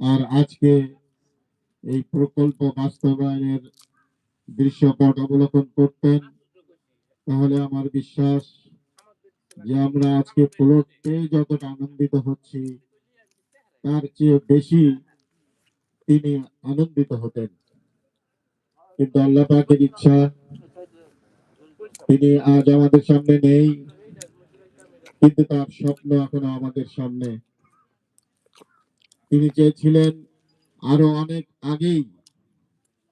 আর আজকে এই প্রকল্প বাস্তবায়নের দৃশ্যপট অবলোকন করতেন, তাহলে আমার বিশ্বাস যে আমরা আজকে প্লট পেয়ে যতটা আনন্দিত হচ্ছি, তার চেয়ে বেশি তিনি আনন্দিত হতেন। কিন্তু আল্লাহ ইচ্ছা, তিনি আজ আমাদের সামনে নেই, কিন্তু তার স্বপ্ন এখনও আমাদের সামনে। তিনি চেয়েছিলেন আরও অনেক আগেই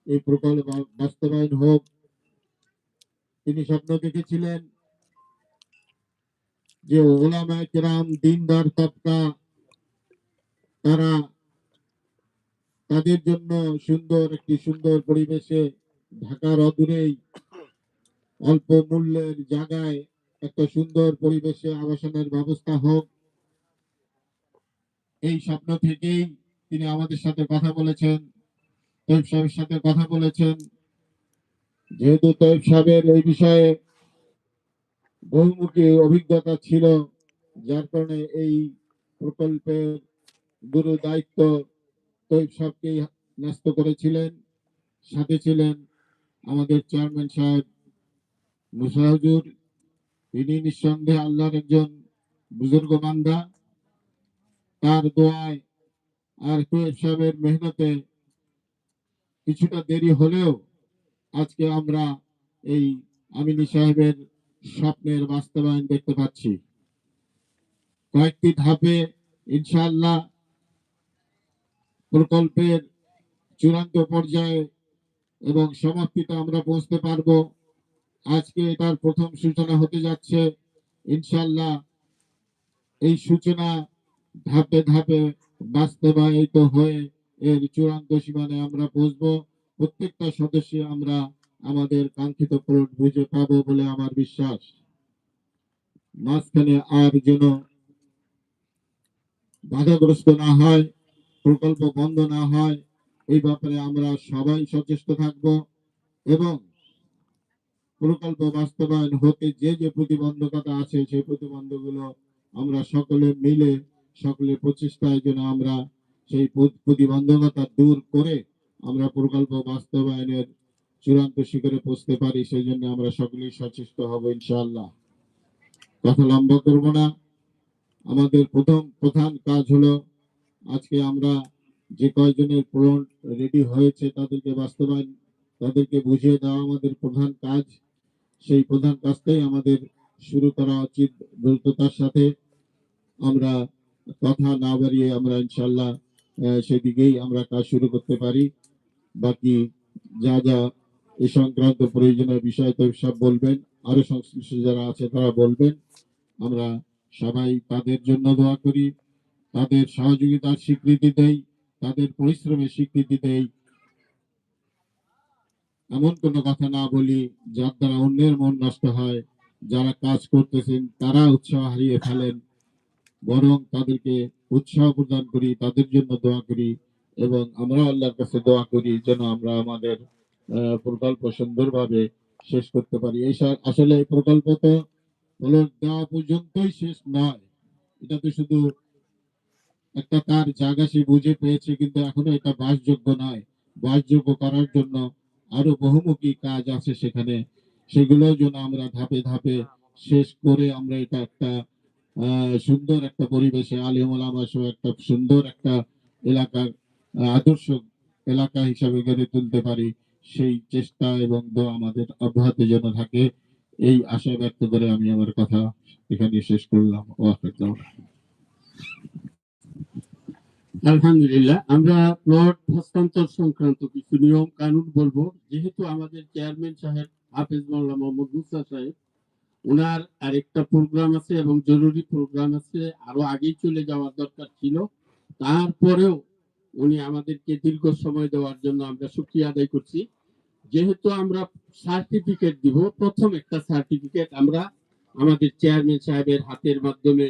এই প্রকল্প বাস্তবায়ন হোক। তিনি স্বপ্ন দেখেছিলেন যে কেরাম, দিনদার তবকা, তারা তাদের জন্য সুন্দর একটি সুন্দর পরিবেশে ঢাকার অদূরেই অল্প মূল্যের জায়গায় একটা সুন্দর পরিবেশে আবাসনের ব্যবস্থা হোক। এই স্বপ্ন থেকেই তিনি আমাদের সাথে কথা বলেছেন তৈব সাহেবের সাথে কথা বলেছেন। যেহেতু তৈব সাহেবের এই বিষয়ে বহুমুখী অভিজ্ঞতা ছিল, যার কারণে এই প্রকল্পের গুরু দায়িত্ব তৈব সাহেবকেই ন্যস্ত করেছিলেন। সাথে ছিলেন আমাদের চেয়ারম্যান সাহেব মুসাহুজুর তিনি নিঃসন্দেহে আল্লাহর একজন বুজুর্গ বান্দা। তার দোয়ায় আর তৈব সাহেবের মেহনতে কিছুটা দেরি হলেও আজকে আমরা এই আমিনী সাহেবের স্বপ্নের বাস্তবায়ন দেখতে পাচ্ছি। কয়েকটি ধাপে ইনশাল্লাহ প্রকল্পের চূড়ান্ত পর্যায়ে এবং সমাপ্তিতে আমরা পৌঁছতে পারব। আজকে এটার প্রথম সূচনা হতে যাচ্ছে। ইনশাল্লাহ এই সূচনা ধাপে ধাপে বাস্তবায়িত হয়ে এর চূড়ান্ত সীমানে আমরা পৌঁছবো। প্রত্যেকটা সদস্য আমরা আমাদের কাঙ্ক্ষিত প্লট বুঝে পাব বলে আমার বিশ্বাস। মাঝখানে আর যেন বাধাগ্রস্ত না হয়, প্রকল্প বন্ধ না হয়, এই ব্যাপারে আমরা সবাই সচেষ্ট থাকব এবং প্রকল্প বাস্তবায়ন হতে যে যে প্রতিবন্ধকতা আছে, সেই প্রতিবন্ধকগুলো আমরা সকলে মিলে সকলের প্রচেষ্টায় যেন আমরা সেই প্রতিবন্ধকতা দূর করে আমরা প্রকল্প বাস্তবায়নের চূড়ান্ত শিখরে পৌঁছতে পারি, সেই জন্য আমরা সকলেই সচেষ্ট হব ইনশাল্লাহ কথা লম্বা করব না। আমাদের প্রথম, প্রধান কাজ হলো আজকে আমরা যে কয়জনের পূরণ রেডি হয়েছে তাদেরকে বাস্তবায়ন, তাদেরকে বুঝিয়ে দেওয়া আমাদের প্রধান কাজ। সেই প্রধান কাজটাই আমাদের শুরু করা উচিত দ্রুততার সাথে। আমরা কথা না বাড়িয়ে আমরা ইনশাল্লাহ সেদিকেই আমরা কাজ শুরু করতে পারি। বাকি যা যা এ সংক্রান্ত প্রয়োজনীয় বিষয় তো সব বলবেন, আরও সংশ্লিষ্ট যারা আছে তারা বলবেন। আমরা সবাই তাদের জন্য দোয়া করি, তাদের সহযোগিতার স্বীকৃতি দেই, তাদের পরিশ্রমের স্বীকৃতি দেই। এমন কোনো কথা না বলি, যার দ্বারা অন্যের মন নষ্ট হয়, যারা কাজ করতেছেন তারা উৎসাহ হারিয়ে ফেলেন। বরং তাদেরকে উৎসাহ প্রদান করি, তাদের জন্য দোয়া করি এবং আমরা আল্লাহর কাছে দোয়া করি যেন আমরা আমাদের প্রকল্প সুন্দরভাবে শেষ করতে পারি। এই আসলে এই প্রকল্প তো হলো দেওয়া পর্যন্তই শেষ নয়। এটা তো শুধু একটা তার জায়গা সে বুঝে পেয়েছে, কিন্তু এখনও এটা বাসযোগ্য নয়। বাসযোগ্য করার জন্য আরও বহুমুখী কাজ আছে সেখানে। সেগুলো যেন আমরা ধাপে ধাপে শেষ করে আমরা এটা একটা সুন্দর একটা পরিবেশে আলিম ওলামা সহ একটা সুন্দর একটা এলাকার আদর্শ এলাকা হিসাবে গড়ে তুলতে পারি, সেই চেষ্টা এবং দোয়া আমাদের অব্যাহত যেন থাকে, এই আশা ব্যক্ত করে আমি আমার কথা এখানে শেষ করলাম। আলহামদুলিল্লাহ, আমরা প্লট হস্তান্তর সংক্রান্ত কিছু নিয়ম কানুন বলব। যেহেতু আমাদের চেয়ারম্যান সাহেব হাফেজ মাওলা মোহাম্মদ মুসা সাহেব ওনার আরেকটা প্রোগ্রাম আছে এবং জরুরি প্রোগ্রাম আছে, আরও আগেই চলে যাওয়ার দরকার ছিল। তারপরেও উনি আমাদেরকে দীর্ঘ সময় দেওয়ার জন্য আমরা সুক্রিয়া আদায় করছি। যেহেতু আমরা সার্টিফিকেট দিব, প্রথম একটা সার্টিফিকেট আমরা আমাদের চেয়ারম্যান সাহেবের হাতের মাধ্যমে